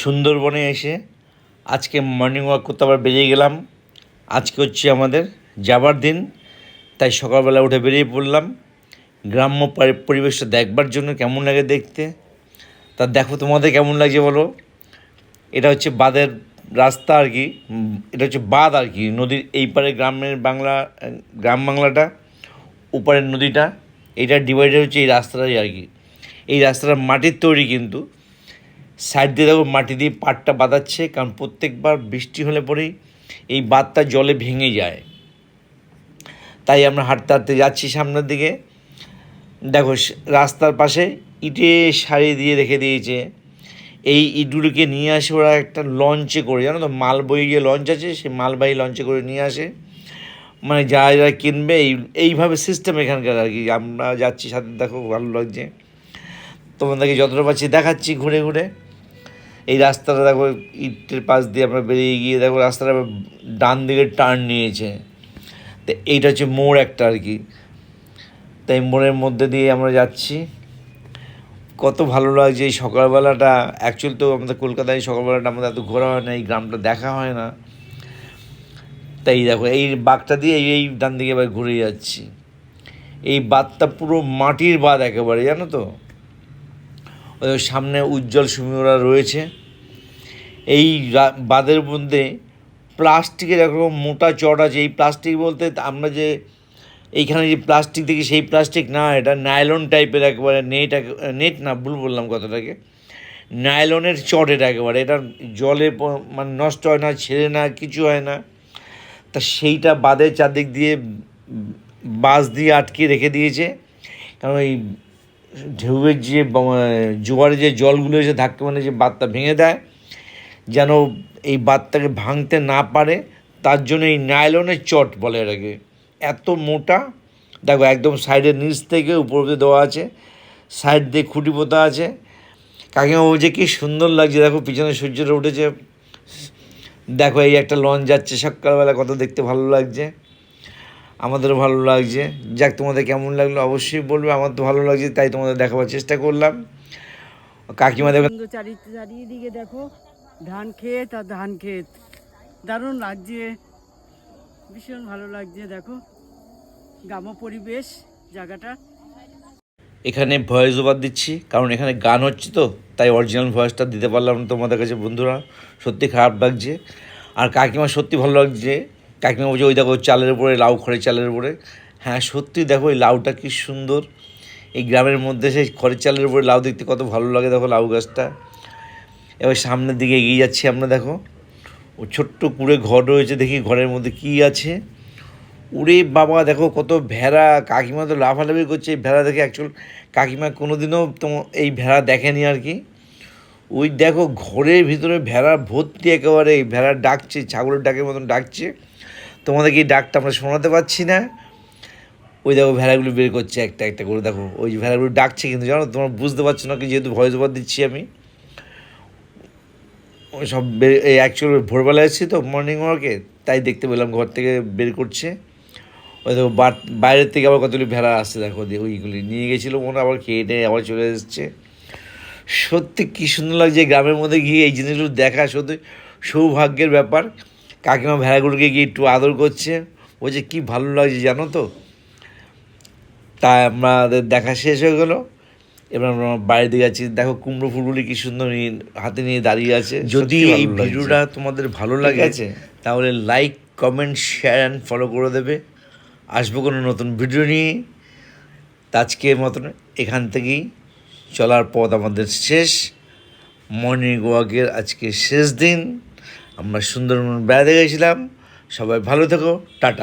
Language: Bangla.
সুন্দরবনে এসে আজকে মর্নিং ওয়াক করতে আবার বেরিয়ে গেলাম। আজকে হচ্ছে আমাদের যাবার দিন, তাই সকালবেলা উঠে বেরিয়ে পড়লাম। গ্রাম্য পরিবেশটা দেখবার জন্য কেমন লাগে দেখতে, তা দেখো তোমাদের কেমন লাগছে বলো। এটা হচ্ছে বাঁধের রাস্তা আর কি এটা হচ্ছে বাঁধ আর কি, নদীর এই পারে গ্রামের বাংলা, গ্রাম বাংলাটা, ওপারের নদীটা এটা ডিভাইডার হচ্ছে এই রাস্তাটাই আর কি। এই রাস্তাটা মাটির তৈরি কিন্তু সাইড দিয়ে দেখো মাটি দিয়ে পাটটা বাঁধাচ্ছে, কারণ প্রত্যেকবার বৃষ্টি হলে পরেই এই বাঁধটা জলে ভেঙে যায়। তাই আমরা হাঁটতে হাঁটতে যাচ্ছি সামনের দিকে। দেখো রাস্তার পাশে ইটে সারি দিয়ে রেখে দিয়েছে। এই ইটগুলোকে নিয়ে আসে ওরা একটা লঞ্চে করে, জানো তো মালবই যে লঞ্চ আছে, সেই মালবাহী লঞ্চে করে নিয়ে আসে। মানে যারা যারা কিনবে, এই, এইভাবে সিস্টেম এখানকার আর কি। আমরা যাচ্ছি সাথে, দেখো, ভালো লাগছে। তোমাদেরকে যতটা পাচ্ছি, দেখাচ্ছি ঘুরে ঘুরে। এই রাস্তাটা দেখো, ইটের পাশ দিয়ে আমরা বেরিয়ে গিয়ে দেখো রাস্তাটা ডান দিকে টার্ন নিয়েছে। তো এইটা হচ্ছে মোড় একটা আর কি। তাই মোড়ের মধ্যে দিয়ে আমরা যাচ্ছি। কত ভালো লাগছে এই সকালবেলাটা। অ্যাকচুয়ালি তো আমাদের কলকাতায় সকালবেলাটা আমাদের এত ঘোরা হয় না, এই গ্রামটা দেখা হয় না। তাই দেখো, এই বাঘটা দিয়ে এই ডান দিকে এবার ঘুরে যাচ্ছি। এই বাঁধটা পুরো মাটির বাঁধ একেবারে, জানো তো? সামনে উজ্জ্বল সুমিওরা রয়েছে। এই বাঁধের মধ্যে প্লাস্টিকের এরকম মোটা চট আছে। এই প্লাস্টিক বলতে আমরা যে এইখানে যে প্লাস্টিক দেখি, সেই প্লাস্টিক না, এটা নাইলন টাইপের একেবারে নেট নেট না, ভুল বললাম কথাটাকে। নাইলনের চট এটা একেবারে। এটা জলে মানে নষ্ট হয় না, ছেড়ে না, কিছু হয় না। তা সেইটা বাঁধের চারদিক দিয়ে বাঁশ দিয়ে আটকে রেখে দিয়েছে। কারণ এই ঢেউয়ের যে জোয়ারে যে জলগুলো এসে ধাক্কা মানে যে বাঁধটা ভেঙে দেয়, যেন এই বাঁধটাকে ভাঙতে না পারে, তার জন্য এই নাইলনের চট বলে এটাকে। এত মোটা, দেখো একদম সাইডের নিচ থেকে উপর অব্দি দেওয়া আছে, সাইড দিয়ে খুঁটি পোতা আছে। কাকিমা বলছে কি সুন্দর লাগছে, দেখো পিছনে সূর্যটা উঠেছে। দেখো এই একটা লঞ্চ যাচ্ছে, সকালবেলা কত দেখতে ভালো লাগছে। আমাদেরও ভালো লাগছে। যাক তোমাদের কেমন লাগল অবশ্যই বলবে আমার তো ভালো লাগছে তাই তোমাদের দেখাবার চেষ্টা করলাম। কাকিমা দেখো চারিদিকে দেখো ধান ক্ষেত আর ধান ক্ষেত। দারুণ লাগছে। ভীষণ ভালো লাগছে দেখো। গ্রাম্য পরিবেশ জায়গাটা। এখানে ভয়েস ওভার দিচ্ছি কারণ এখানে গান হচ্ছে তো তাই অরিজিনাল ভয়েসটা দিতে পারলাম তোমাদের কাছে বন্ধুরা। সত্যি খারাপ লাগছে। আর কাকিমা সত্যি ভালো লাগছে। কাকিমা বলছে, ওই দেখো চালের উপরে, লাউ খড়ের চালের উপরে। হ্যাঁ সত্যি দেখো এই লাউটা কি সুন্দর। এই গ্রামের মধ্যে সেই খড়ের চালের উপরে লাউ দেখতে কত ভালো লাগে দেখো লাউ গাছটা। এবার সামনের দিকে এগিয়ে যাচ্ছি আমরা, দেখো। ও ছোট্ট কুড়ে ঘর রয়েছে, দেখি ঘরের মধ্যে কি আছে। উড়ে বাবা, দেখো কত ভেড়া, কাকিমা তো লাফালাফি করছে। এই ভেড়া দেখে অ্যাকচুয়াল কাকিমা কোনোদিনও তো এই ভেড়া দেখেনি আর কি। ওই দেখো ঘরের ভিতরে ভেড়া ভর্তি একেবারে ভেড়া ডাকছে, ছাগলের ডাকের মতন ডাকছে। তোমাদেরকে এই ডাকটা আমরা শোনাতে পারছি না। ওই দেখো ভেড়াগুলো বের করছে একটা একটা করে দেখো। ওই ভেড়াগুলো ডাকছে কিন্তু জানো, তোমরা বুঝতে পারছ না কি যেহেতু ভয়েস ওভার দিচ্ছি আমি। ওই সব বে- এই অ্যাকচুয়াল ভোরবেলা এসেছি তো মর্নিং ওয়াকে তাই দেখতে পেলাম ঘর থেকে বের করছে। ওই দেখো বাইরের থেকে আবার কতগুলি ভেড়া আসছে দেখো ওইগুলি নিয়ে গেছিল মনে আবার খেয়ে নিয়ে আবার চলে এসেছে। সত্যি কী সুন্দর লাগছে গ্রামের মধ্যে গিয়ে এই জিনিসগুলো দেখা, সত্যি সৌভাগ্যের ব্যাপার। কাকিমা ভেড়াগুলোকে গিয়ে একটু আদর করছে। বলছে কী ভালো লাগছে জানো তো? তাই আমাদের দেখা শেষ হয়ে গেলো। এবার আমরা বাইরে দিকে যাচ্ছি। দেখো কুমড়ো ফুলগুলি কি সুন্দর হাতে নিয়ে দাঁড়িয়ে আছে। যদি এই ভিডিওটা তোমাদের ভালো লাগে আছে? তাহলে like comment share and follow করে দেবে। আসব কোনো নতুন ভিডিও নিয়ে। তা আজকের মতন এখান থেকেই চলার পথ আমাদের শেষ। মর্নিং ওয়াকের আজকে শেষ দিন। আমরা সুন্দরবন বেড়াতে গেছিলাম। সবাই ভালো থেকো টাটা।